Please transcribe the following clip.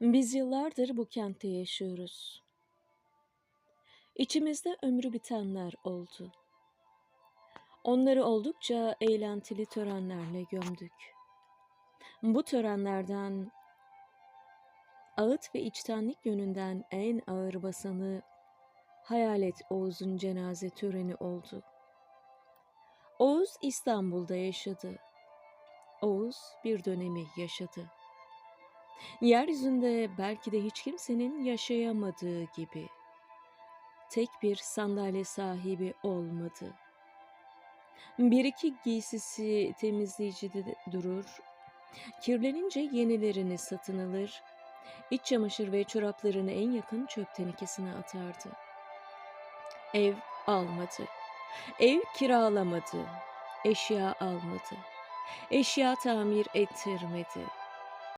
Biz yıllardır bu kentte yaşıyoruz. İçimizde ömrü bitenler oldu. Onları oldukça eğlentili törenlerle gömdük. Bu törenlerden ağıt ve içtenlik yönünden en ağır basanı Hayalet Oğuz'un cenaze töreni oldu. Oğuz İstanbul'da yaşadı. Oğuz bir dönemi yaşadı. Yeryüzünde belki de hiç kimsenin yaşayamadığı gibi tek bir sandalye sahibi olmadı. Bir iki giysisi temizleyicide durur, kirlenince yenilerini satın alır, iç çamaşır ve çoraplarını en yakın çöp tenekesine atardı. Ev almadı, ev kiralamadı, eşya almadı, eşya tamir ettirmedi.